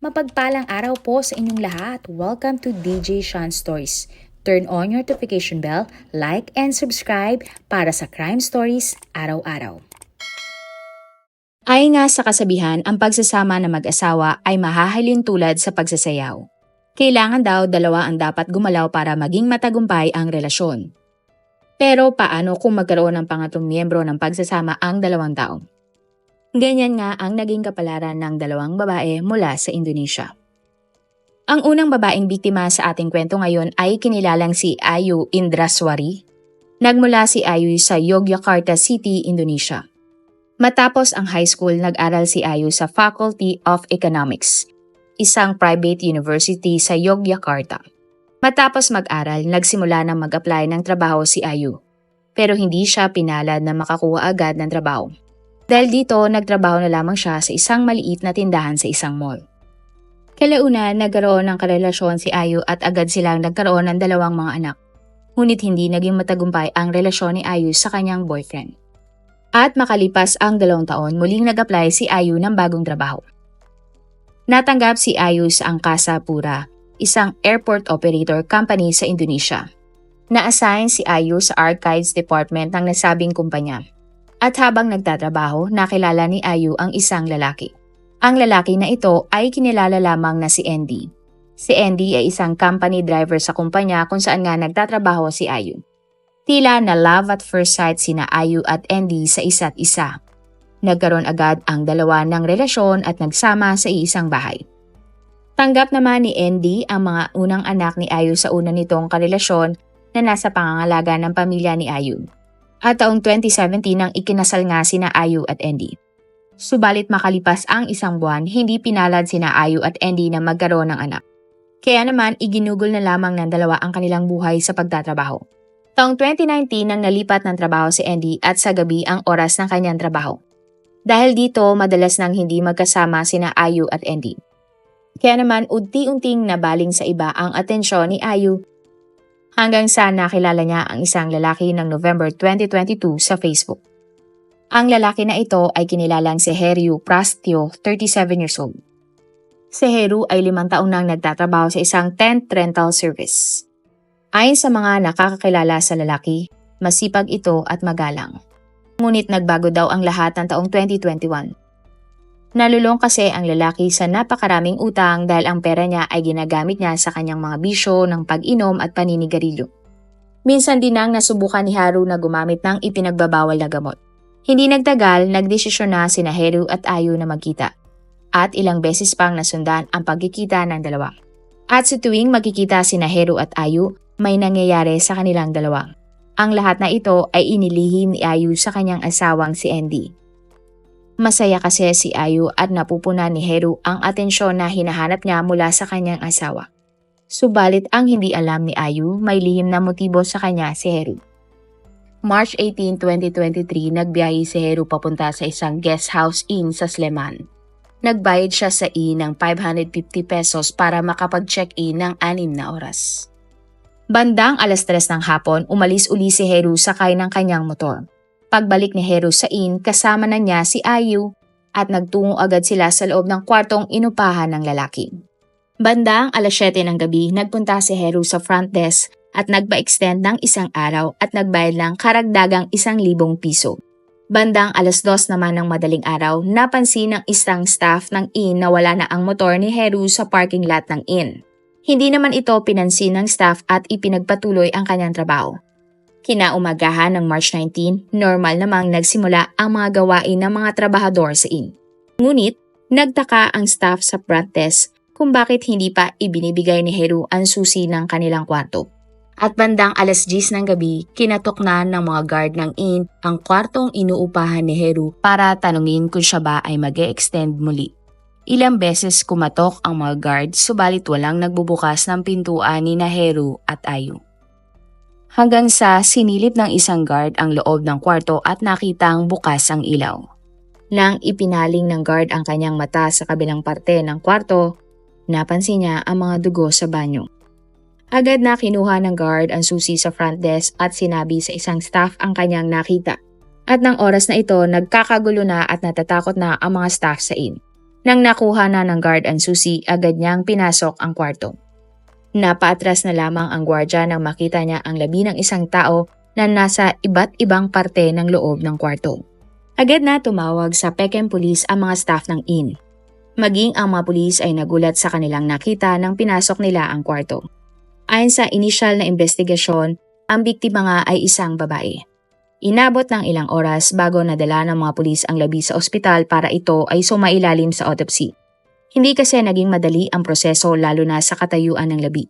Mapagpalang araw po sa inyong lahat. Welcome to DJ Sean Stories. Turn on your notification bell, like and subscribe para sa crime stories araw-araw. Ay nga sa kasabihan, ang pagsasama ng mag-asawa ay mahahalin tulad sa pagsasayaw. Kailangan daw dalawa ang dapat gumalaw para maging matagumpay ang relasyon. Pero paano kung magkaroon ng pangatlong miyembro ng pagsasama ang dalawang tao? Ganyan nga ang naging kapalaran ng dalawang babae mula sa Indonesia. Ang unang babaeng biktima sa ating kwento ngayon ay kinilalang si Ayu Indraswari. Nagmula si Ayu sa Yogyakarta City, Indonesia. Matapos ang high school, nag-aral si Ayu sa Faculty of Economics, isang private university sa Yogyakarta. Matapos mag-aral, nagsimula na mag-apply ng trabaho si Ayu. Pero hindi siya pinalad na makakuha agad ng trabaho. Dahil dito, nagtrabaho na lamang siya sa isang maliit na tindahan sa isang mall. Kalauna, nagkaroon ng karelasyon si Ayu at agad silang nagkaroon ng dalawang mga anak. Ngunit hindi naging matagumpay ang relasyon ni Ayu sa kanyang boyfriend. At makalipas ang dalawang taon, muling nag-apply si Ayu ng bagong trabaho. Natanggap si Ayu sa Angkasa Pura, isang airport operator company sa Indonesia. Na-assign si Ayu sa Archives Department ng nasabing kumpanya. At habang nagtatrabaho, nakilala ni Ayu ang isang lalaki. Ang lalaki na ito ay kinilala lamang na si Andy. Si Andy ay isang company driver sa kumpanya kung saan nga nagtatrabaho si Ayu. Tila na love at first sight sina Ayu at Andy sa isa't isa. Nagkaroon agad ang dalawa ng relasyon at nagsama sa iisang bahay. Tanggap naman ni Andy ang mga unang anak ni Ayu sa una nitong karelasyon na nasa pangangalaga ng pamilya ni Ayu. At taong 2017 nang ikinasal nga sina Ayu at Andy. Subalit makalipas ang isang buwan, hindi pinalad sina Ayu at Andy na magkaroon ng anak. Kaya naman iginugol na lamang ng dalawa ang kanilang buhay sa pagtatrabaho. Taong 2019 nang nalipat ng trabaho si Andy at sa gabi ang oras ng kanyang trabaho. Dahil dito, madalas nang hindi magkasama sina Ayu at Andy. Kaya naman unti-unting nabaling sa iba ang atensyon ni Ayu hanggang sa nakilala niya ang isang lalaki ng November 2022 sa Facebook. Ang lalaki na ito ay kinilalang si Heryu Prastio, 37 years old. Si Heru ay limang taon nang nagtatrabaho sa isang tent rental service. Ayon sa mga nakakakilala sa lalaki, masipag ito at magalang. Ngunit nagbago daw ang lahat ng taong 2021. Nalulong kasi ang lalaki sa napakaraming utang dahil ang pera niya ay ginagamit niya sa kanyang mga bisyo ng pag-inom at paninigarilyo. Minsan din nang nasubukan ni Haru na gumamit ng ipinagbabawal na gamot. Hindi nagtagal, nagdesisyon na sina Haru at Ayu na magkita. At ilang beses pang nasundan ang pagkikita ng dalawa. At sa tuwing magkikita sina Haru at Ayu, may nangyayari sa kanilang dalawa. Ang lahat na ito ay inilihim ni Ayu sa kanyang asawang si Andy. Masaya kasi si Ayu at napupuna ni Heru ang atensyon na hinahanap niya mula sa kanyang asawa. Subalit ang hindi alam ni Ayu, may lihim na motibo sa kanya si Heru. March 18, 2023, nagbiyahe si Heru papunta sa isang guest house inn sa Sleman. Nagbayad siya sa inn ng 550 pesos para makapag-check-in ng anim na oras. Bandang alas 3 ng hapon, umalis uli si Heru sakay ng kanyang motor. Pagbalik ni Hero sa inn, kasama na niya si Ayu at nagtungo agad sila sa loob ng kwartong inupahan ng lalaki. Bandang alas 7 ng gabi, nagpunta si Hero sa front desk at nagpa-extend ng isang araw at nagbayad ng karagdagang isang libong piso. Bandang alas 2 naman ng madaling araw, napansin ng isang staff ng inn na wala na ang motor ni Heru sa parking lot ng inn. Hindi naman ito pinansin ng staff at ipinagpatuloy ang kanyang trabaho. Kinaumagahan ng March 19, normal namang nagsimula ang mga gawain ng mga trabahador sa inn. Ngunit, nagtaka ang staff sa front desk kung bakit hindi pa ibinibigay ni Heru ang susi ng kanilang kwarto. At bandang alas 10 ng gabi, kinatok na ng mga guard ng inn ang kwartong inuupahan ni Heru para tanungin kung siya ba ay mag extend muli. Ilang beses kumatok ang mga guard subalit walang nagbubukas ng pintuan ni Heru at Ayu hanggang sa sinilip ng isang guard ang loob ng kwarto at nakitang bukas ang ilaw. Nang ipinaling ng guard ang kanyang mata sa kabilang parte ng kwarto, napansin niya ang mga dugo sa banyo. Agad na kinuha ng guard ang susi sa front desk at sinabi sa isang staff ang kanyang nakita. At ng oras na ito, nagkakagulo na at natatakot na ang mga staff sa inn. Nang nakuha na ng guard ang susi, agad niyang pinasok ang kwarto. Napaatras na lamang ang gwardya nang makita niya ang labi ng isang tao na nasa iba't ibang parte ng loob ng kwarto. Agad na tumawag sa Peking Police ang mga staff ng inn. Maging ang mga pulis ay nagulat sa kanilang nakita nang pinasok nila ang kwarto. Ayon sa initial na investigasyon, ang biktima nga ay isang babae. Inabot ng ilang oras bago nadala ng mga pulis ang labi sa ospital para ito ay sumailalim sa autopsy. Hindi kasi naging madali ang proseso lalo na sa katayuan ng labi.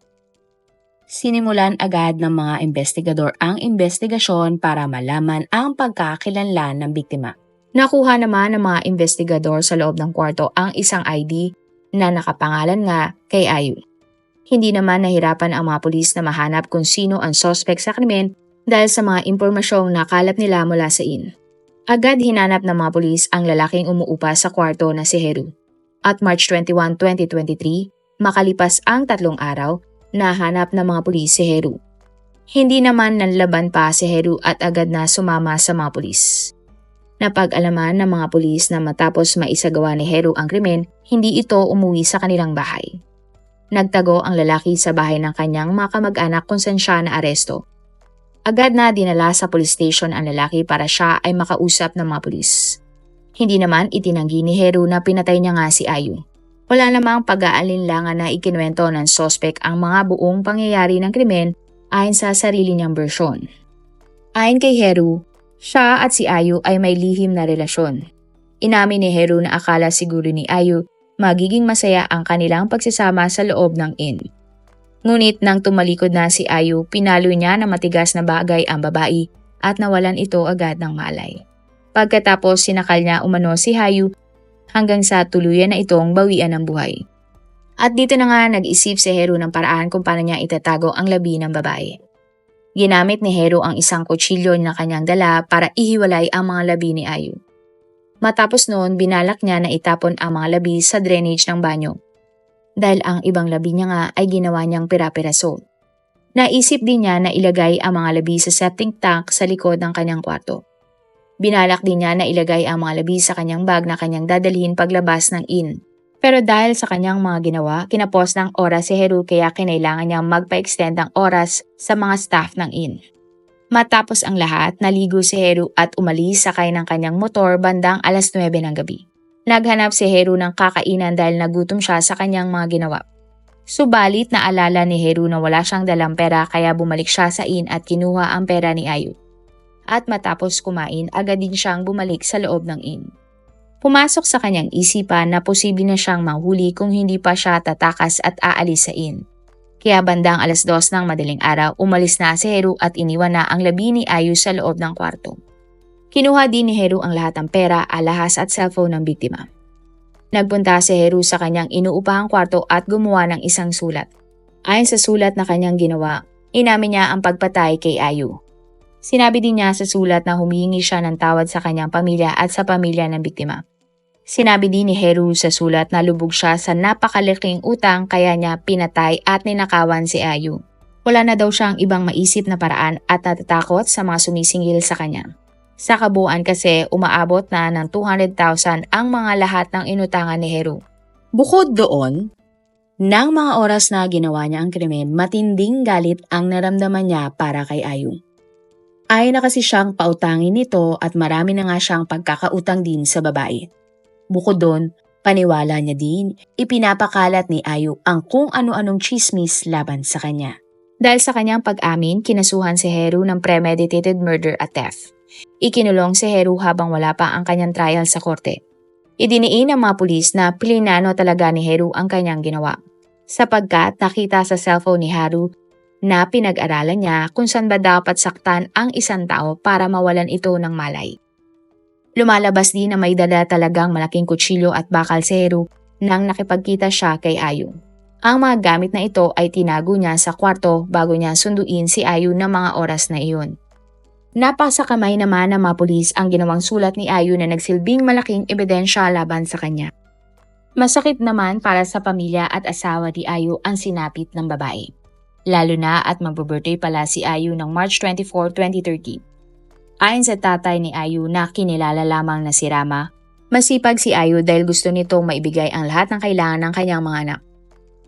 Sinimulan agad ng mga investigador ang investigasyon para malaman ang pagkakakilanlan ng biktima. Nakuha naman ng mga investigador sa loob ng kwarto ang isang ID na nakapangalan nga kay Ayu. Hindi naman nahirapan ang mga pulis na mahanap kung sino ang suspect sa krimen dahil sa mga impormasyong nakalap nila mula sa inn. Agad hinanap ng mga pulis ang lalaking umuupa sa kwarto na si Heru. At March 21, 2023, makalipas ang tatlong araw, nahanap ng mga pulis si Heru. Hindi naman nanlaban pa si Heru at agad na sumama sa mga pulis. Napag-alaman ng mga pulis na matapos maisagawa ni Heru ang krimen, hindi ito umuwi sa kanilang bahay. Nagtago ang lalaki sa bahay ng kanyang mga kamag-anak kung saan siya na aresto Agad na dinala sa police station ang lalaki para siya ay makausap ng mga pulis. Hindi naman itinanggi ni Heru na pinatay niya nga si Ayu. Wala namang pag-aalinlangan na ikinuwento ng sospek ang mga buong pangyayari ng krimen ayon sa sarili niyang bersyon. Ayon kay Heru, siya at si Ayu ay may lihim na relasyon. Inamin ni Heru na akala siguro ni Ayu magiging masaya ang kanilang pagsasama sa loob ng inn. Ngunit nang tumalikod na si Ayu, pinalo niya na matigas na bagay ang babae at nawalan ito agad ng malay. Pagkatapos sinakal niya umano si Hayu hanggang sa tuluyan na itong bawian ng buhay. At dito na nga nag-isip si Hero ng paraan kung paano niya itatago ang labi ng babae. Ginamit ni Hero ang isang kutsilyo na kanyang dala para ihiwalay ang mga labi ni Ayu. Matapos noon, binalak niya na itapon ang mga labi sa drainage ng banyo dahil ang ibang labi niya nga ay ginawa niyang pira-piraso. Naisip din niya na ilagay ang mga labi sa septic tank sa likod ng kanyang kwarto. Binalak din niya na ilagay ang mga labi sa kanyang bag na kanyang dadalhin paglabas ng inn. Pero dahil sa kanyang mga ginawa, kinapos ng oras si Heru kaya kinailangan niyang magpa-extend ng oras sa mga staff ng inn. Matapos ang lahat, naligo si Heru at umalis sakay ng kanyang motor bandang alas 9 ng gabi. Naghanap si Heru ng kakainan dahil nagutom siya sa kanyang mga ginawa. Subalit naalala ni Heru na wala siyang dalang pera kaya bumalik siya sa inn at kinuha ang pera ni Ayu. At matapos kumain, agad din siyang bumalik sa loob ng inn. Pumasok sa kanyang isipan na posible na siyang mahuli kung hindi pa siya tatakas at aalis sa inn. Kaya bandang alas dos ng madaling araw, umalis na si Heru at iniwan na ang labi ni Ayu sa loob ng kwarto. Kinuha din ni Heru ang lahat ng pera, alahas at cellphone ng biktima. Nagpunta si Heru sa kanyang inuupahang kwarto at gumawa ng isang sulat. Ayon sa sulat na kanyang ginawa, inamin niya ang pagpatay kay Ayu. Sinabi din niya sa sulat na humihingi siya ng tawad sa kanyang pamilya at sa pamilya ng biktima. Sinabi din ni Heru sa sulat na lubog siya sa napakalaking utang kaya niya pinatay at ninakawan si Ayu. Wala na daw siyang ibang maisip na paraan at natatakot sa mga sumisingil sa kanya. Sa kabuuan kasi umaabot na ng 200,000 ang mga lahat ng inutangan ni Heru. Bukod doon, nang mga oras na ginawa niya ang krimen, matinding galit ang naramdaman niya para kay Ayu. Ay na kasi siyang pautangin nito at marami na nga siyang pagkakautang din sa babae. Bukod doon, paniwala niya din, ipinapakalat ni Ayu ang kung ano-anong chismis laban sa kanya. Dahil sa kanyang pag-amin, kinasuhan si Heru ng premeditated murder at theft. Ikinulong si Heru habang wala pa ang kanyang trial sa korte. Idiniin ng mga pulis na pilinano talaga ni Heru ang kanyang ginawa. Sapagkat nakita sa cellphone ni Haru na pinag-aralan niya kung saan ba dapat saktan ang isang tao para mawalan ito ng malay. Lumalabas din na may dala talagang malaking kutsilyo at bakal si Heru nang nakipagkita siya kay Ayu. Ang mga gamit na ito ay tinago niya sa kwarto bago niya sunduin si Ayu ng mga oras na iyon. Napasakamay naman ng mga pulis ang ginawang sulat ni Ayu na nagsilbing malaking ebidensya laban sa kanya. Masakit naman para sa pamilya at asawa ni Ayu ang sinapit ng babae. Lalo na at magbe-birthday pala si Ayu ng March 24, 2030. Ayon sa tatay ni Ayu na kinilala lamang na si Rama, Masipag si Ayu dahil gusto nitong maibigay ang lahat ng kailangan ng kanyang mga anak.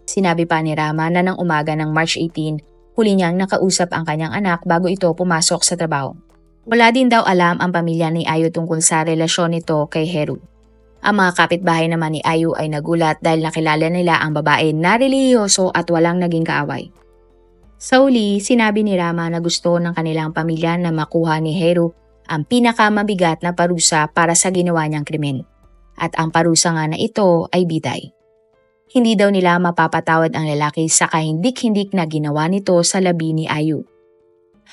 Sinabi pa ni Rama na ng umaga ng March 18, huli niyang nakausap ang kanyang anak bago ito pumasok sa trabaho. Wala din daw alam ang pamilya ni Ayu tungkol sa relasyon nito kay Heru. Ang mga kapitbahay naman ni Ayu ay nagulat dahil nakilala nila ang babae na relihiyoso at walang naging kaaway. Sa uli, sinabi ni Rama na gusto ng kanilang pamilya na makuha ni Heru ang pinakamabigat na parusa para sa ginawa niyang krimen. At ang parusa nga na ito ay biday. Hindi daw nila mapapatawad ang lalaki sa kahindik-hindik na ginawa nito sa labi ni Ayu.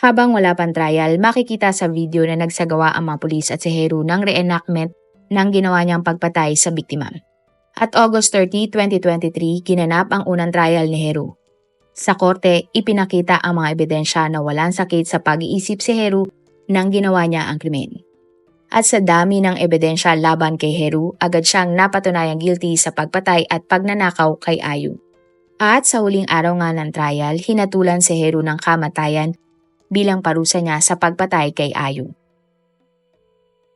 Habang wala pang trial, makikita sa video na nagsagawa ang mga pulis at si Heru ng reenactment ng ginawa niyang pagpatay sa biktima. At August 30, 2023, ginanap ang unang trial ni Heru. Sa korte, ipinakita ang mga ebidensya na walang sakit sa pag-iisip si Heru nang ginawa niya ang krimen. At sa dami ng ebidensya laban kay Heru, agad siyang napatunayang guilty sa pagpatay at pagnanakaw kay Ayu. At sa huling araw nga ng trial, hinatulan si Heru ng kamatayan bilang parusa niya sa pagpatay kay Ayu.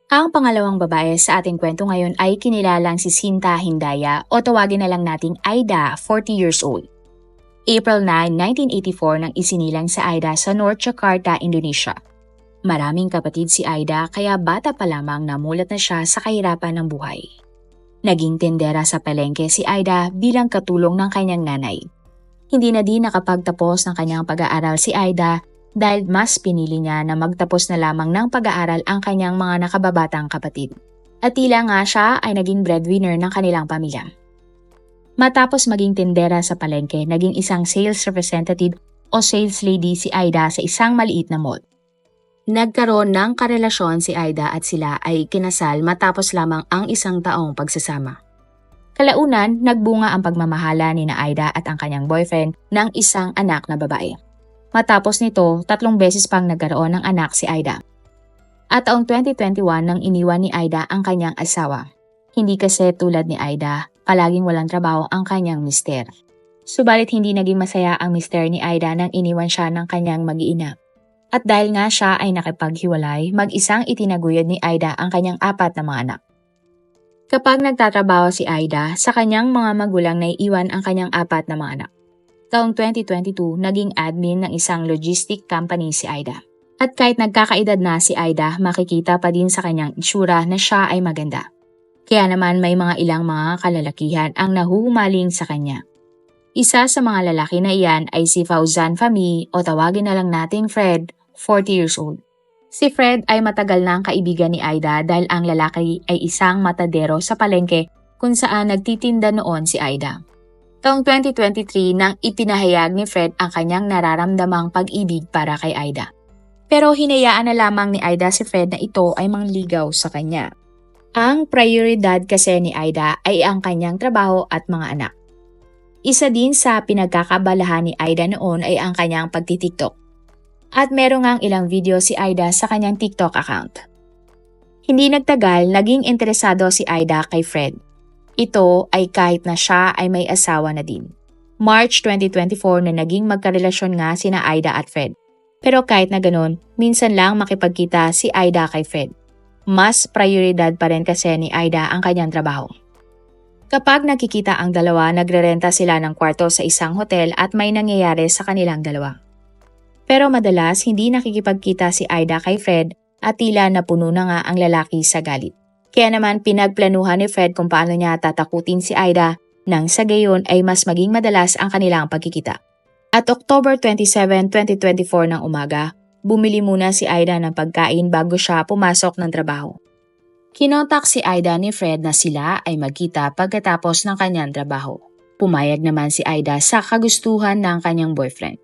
Ang pangalawang babae sa ating kwento ngayon ay kinilalang si Sinta Hindaya o tawagin na lang nating Aida, 40 years old. April 9, 1984 nang isinilang si Aida sa North Jakarta, Indonesia. Maraming kapatid si Aida kaya bata pa lamang namulat na siya sa kahirapan ng buhay. Naging tendera sa palengke si Aida bilang katulong ng kanyang nanay. Hindi na din nakapagtapos ng kanyang pag-aaral si Aida dahil mas pinili niya na magtapos na lamang ng pag-aaral ang kanyang mga nakababatang kapatid. At tila nga siya ay naging breadwinner ng kanilang pamilya. Matapos maging tendera sa palengke, naging isang sales representative o sales lady si Aida sa isang maliit na mall. Nagkaroon ng karelasyon si Aida at sila ay kinasal matapos lamang ang isang taong pagsasama. Kalaunan, nagbunga ang pagmamahala ni na Aida at ang kanyang boyfriend ng isang anak na babae. Matapos nito, tatlong beses pang nagkaroon ng anak si Aida. At taong 2021 nang iniwan ni Aida ang kanyang asawa. Hindi kasi tulad ni Aida, palaging walang trabaho ang kanyang mister. Subalit hindi naging masaya ang mister ni Aida nang iniwan siya ng kanyang mag-iina. At dahil nga siya ay nakipaghiwalay, mag-isang itinaguyod ni Aida ang kanyang apat na mga anak. Kapag nagtatrabaho si Aida, sa kanyang mga magulang na iiwan ang kanyang apat na mga anak. Taong 2022, naging admin ng isang logistic company si Aida. At kahit nagkakaedad na si Aida, makikita pa din sa kanyang itsura na siya ay maganda. Kaya naman may mga ilang mga kalalakihan ang nahuhumaling sa kanya. Isa sa mga lalaki na iyan ay si Fauzan Fami o tawagin na lang nating Fred, 40 years old. Si Fred ay matagal na ang kaibigan ni Aida dahil ang lalaki ay isang matadero sa palengke kung saan nagtitinda noon si Aida. Taong 2023 nang ipinahayag ni Fred ang kanyang nararamdamang pag-ibig para kay Aida. Pero hinayaan na lamang ni Aida si Fred na ito ay mangligaw sa kanya. Ang prioridad kasi ni Aida ay ang kanyang trabaho at mga anak. Isa din sa pinagkakabalahan ni Aida noon ay ang kanyang pagtitiktok. At meron ngang ilang video si Aida sa kanyang TikTok account. Hindi nagtagal, naging interesado si Aida kay Fred. Ito ay kahit na siya ay may asawa na din. March 2024 na naging magkarelasyon nga sina Aida at Fred. Pero kahit na ganun, minsan lang makipagkita si Aida kay Fred mas prioridad pa rin kasi ni Aida ang kanyang trabaho. Kapag nakikita ang dalawa, nagrerenta sila ng kwarto sa isang hotel at may nangyayari sa kanilang dalawa. Pero madalas hindi nakikipagkita si Aida kay Fred at tila napuno na nga ang lalaki sa galit. Kaya naman pinagplanuhan ni Fred kung paano niya tatakutin si Aida nang sa gayon ay mas maging madalas ang kanilang pagkikita. At October 27, 2024 ng umaga, bumili muna si Aida ng pagkain bago siya pumasok ng trabaho. Kinotak si Aida ni Fred na sila ay magkita pagkatapos ng kanyang trabaho. Pumayag naman si Aida sa kagustuhan ng kanyang boyfriend.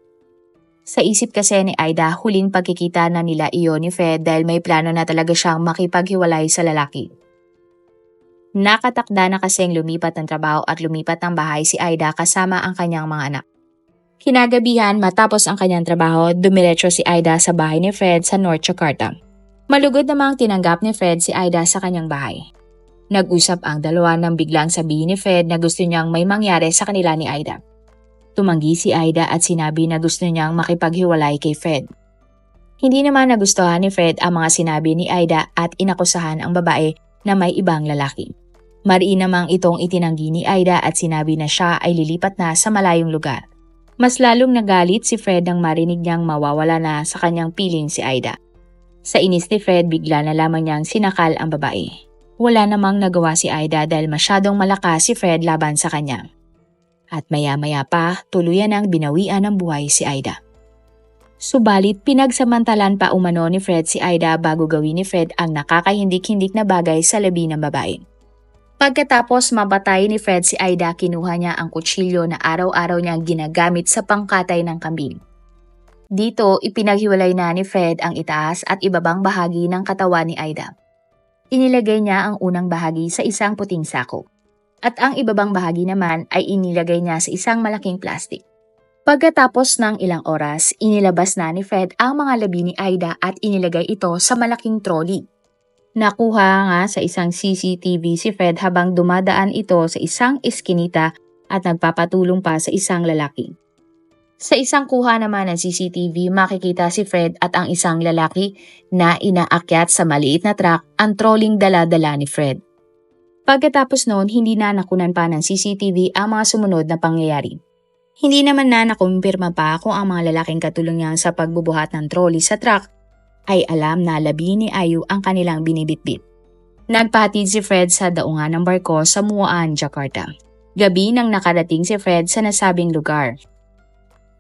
Sa isip kasi ni Aida, huling pagkikita na nila iyon ni Fred dahil may plano na talaga siyang makipaghiwalay sa lalaki. Nakatakda na kasing lumipat ng trabaho at lumipat ng bahay si Aida kasama ang kanyang mga anak. Kinagabihan matapos ang kanyang trabaho, dumiretso si Aida sa bahay ni Fred sa North Jakarta. Malugod namang tinanggap ni Fred si Aida sa kanyang bahay. Nag-usap ang dalawa nang biglang sabihin ni Fred na gusto niyang may mangyari sa kanila ni Aida. Tumanggi si Aida at sinabi na gusto niyang makipaghiwalay kay Fred. Hindi naman nagustuhan ni Fred ang mga sinabi ni Aida at inakusahan ang babae na may ibang lalaki. Mariin namang itong itinanggi ni Aida at sinabi na siya ay lilipat na sa malayong lugar. Mas lalong nagalit si Fred nang marinig niyang mawawala na sa kanyang piling si Aida. Sa inis ni Fred, bigla na lamang niyang sinakal ang babae. Wala namang nagawa si Aida dahil masyadong malakas si Fred laban sa kanya. At maya-maya pa, tuluyan ang binawian ng buhay si Aida. Subalit pinagsamantalan pa umano ni Fred si Aida bago gawin ni Fred ang nakakahindik-hindik na bagay sa labi ng babae. Pagkatapos mapatay ni Fred si Aida, kinuha niya ang kutsilyo na araw-araw niyang ginagamit sa pangkatay ng kambing. Dito, ipinaghiwalay na ni Fred ang itaas at ibabang bahagi ng katawan ni Aida. Inilagay niya ang unang bahagi sa isang puting sako. At ang ibabang bahagi naman ay inilagay niya sa isang malaking plastic. Pagkatapos ng ilang oras, inilabas na ni Fred ang mga labi ni Aida at inilagay ito sa malaking trolley. Nakuha nga sa isang CCTV si Fred habang dumadaan ito sa isang eskinita at nagpapatulong pa sa isang lalaki. Sa isang kuha naman ng CCTV, makikita si Fred at ang isang lalaki na inaakyat sa maliit na truck ang trolling dala-dala ni Fred. Pagkatapos noon, hindi na nakunan pa ng CCTV ang mga sumunod na pangyayari. Hindi naman na nakumpirma pa kung ang mga lalaking katulong niya sa pagbubuhat ng trolley sa truck ay alam na labi ni Ayu ang kanilang binibitbit. Nagpatid si Fred sa daungan ng barko sa Muaan, Jakarta. Gabi nang nakarating si Fred sa nasabing lugar.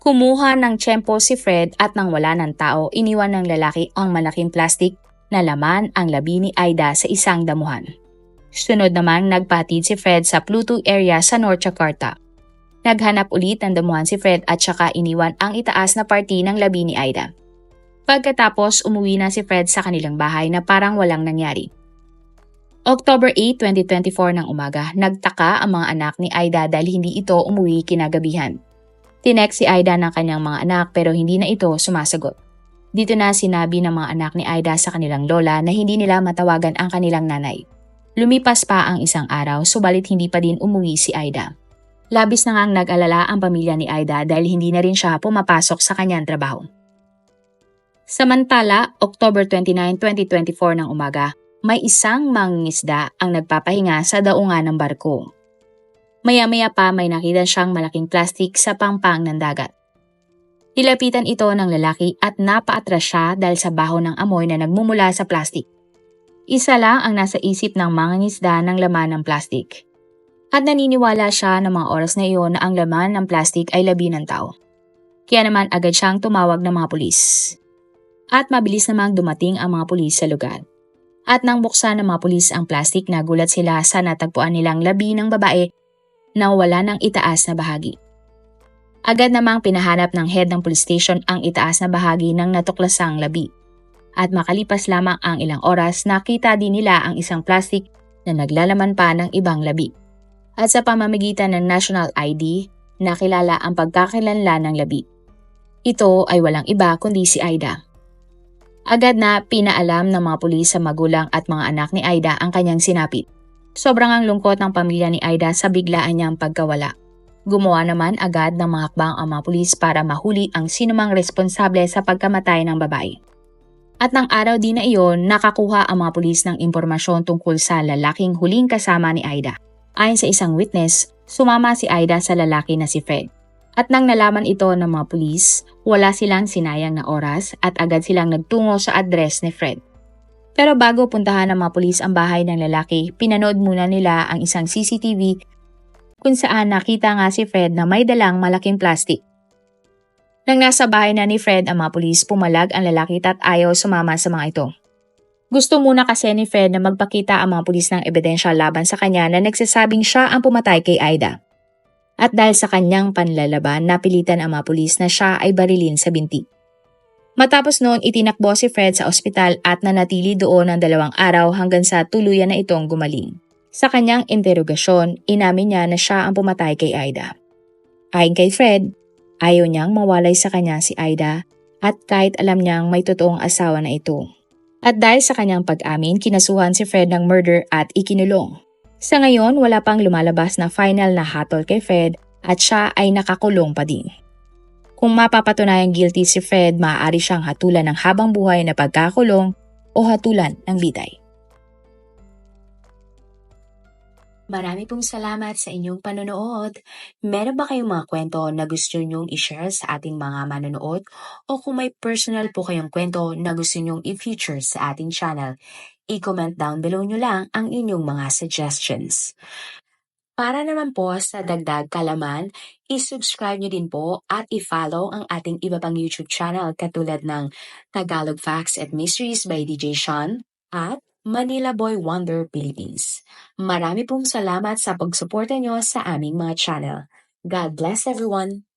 Kumuha ng tiyempo si Fred at nang wala ng tao, iniwan ng lalaki ang malaking plastik na laman ang labi ni Aida sa isang damuhan. Sunod naman nagpatid si Fred sa Pluto area sa North Jakarta. Naghanap ulit ng damuhan si Fred at saka iniwan ang itaas na party ng labi ni Aida. Pagkatapos umuwi na si Fred sa kanilang bahay na parang walang nangyari. October 8, 2024 ng umaga, nagtaka ang mga anak ni Aida dahil hindi ito umuwi kinagabihan. Tinext si Aida ng kanyang mga anak pero hindi na ito sumasagot. Dito na sinabi ng mga anak ni Aida sa kanilang lola na hindi nila matawagan ang kanilang nanay. Lumipas pa ang isang araw subalit hindi pa din umuwi si Aida. Labis na ngang nag-alala ang pamilya ni Aida dahil hindi na rin siya pumapasok sa kanyang trabaho. Samantala, October 29, 2024 ng umaga, may isang mangingisda ang nagpapahinga sa daungan ng barko. Maya-maya pa may nakita siyang malaking plastik sa pangpang ng dagat. Nilapitan ito ng lalaki at napaatras siya dahil sa baho ng amoy na nagmumula sa plastik. Isa lang ang nasa isip ng mangingisda ng laman ng plastik. At naniniwala siya ng mga oras na iyon na ang laman ng plastik ay labi ng tao. Kaya naman agad siyang tumawag ng mga pulis at mabilis namang dumating ang mga pulis sa lugar. At nang buksan ng mga pulis ang plastik, nagulat sila sa natagpuan nilang labi ng babae na wala ng itaas na bahagi. Agad namang pinahanap ng head ng police station ang itaas na bahagi ng natuklasang labi. At makalipas lamang ang ilang oras, nakita din nila ang isang plastik na naglalaman pa ng ibang labi. At sa pamamagitan ng national ID, nakilala ang pagkakalanlan ng labi. Ito ay walang iba kundi si Aida. Agad na pinaalam ng mga pulis sa magulang at mga anak ni Aida ang kanyang sinapit. Sobrang ang lungkot ng pamilya ni Aida sa biglaan niyang pagkawala. Gumawa naman agad ng mga hakbang ang mga pulis para mahuli ang sinumang responsable sa pagkamatay ng babae. At ng araw din na iyon, nakakuha ang mga pulis ng impormasyon tungkol sa lalaking huling kasama ni Aida. Ayon sa isang witness, sumama si Aida sa lalaki na si Fred. At nang nalaman ito ng mga pulis, wala silang sinayang na oras at agad silang nagtungo sa address ni Fred. Pero bago puntahan ng mga pulis ang bahay ng lalaki, pinanood muna nila ang isang CCTV kung saan nakita nga si Fred na may dalang malaking plastic. Nang nasa bahay na ni Fred ang mga pulis, pumalag ang lalaki at ayaw sumama sa mga ito. Gusto muna kasi ni Fred na magpakita ang mga pulis ng ebidensya laban sa kanya na nagsasabing siya ang pumatay kay Aida at dahil sa kanyang panlalaban, napilitan ang mga pulis na siya ay barilin sa binti. Matapos noon, itinakbo si Fred sa ospital at nanatili doon ng dalawang araw hanggang sa tuluyan na itong gumaling. Sa kanyang interogasyon, inamin niya na siya ang pumatay kay Aida. Ayon kay Fred, ayaw niyang mawalay sa kanya si Aida at kahit alam niyang may totoong asawa na ito. At dahil sa kanyang pag-amin, kinasuhan si Fred ng murder at ikinulong. Sa ngayon, wala pang lumalabas na final na hatol kay Fred at siya ay nakakulong pa din. Kung mapapatunayang guilty si Fred, maaari siyang hatulan ng habang buhay na pagkakulong o hatulan ng bitay. Marami pong salamat sa inyong panonood. Meron ba kayong mga kwento na gusto nyong i-share sa ating mga manonood? O kung may personal po kayong kwento na gusto nyong i-feature sa ating channel, i-comment down below nyo lang ang inyong mga suggestions. Para naman po sa dagdag kalaman, i-subscribe nyo din po at i-follow ang ating iba pang YouTube channel katulad ng Tagalog Facts and Mysteries by DJ Sean at Manila Boy Wonder Philippines. Marami pong salamat sa pagsuporta nyo sa aming mga channel. God bless everyone!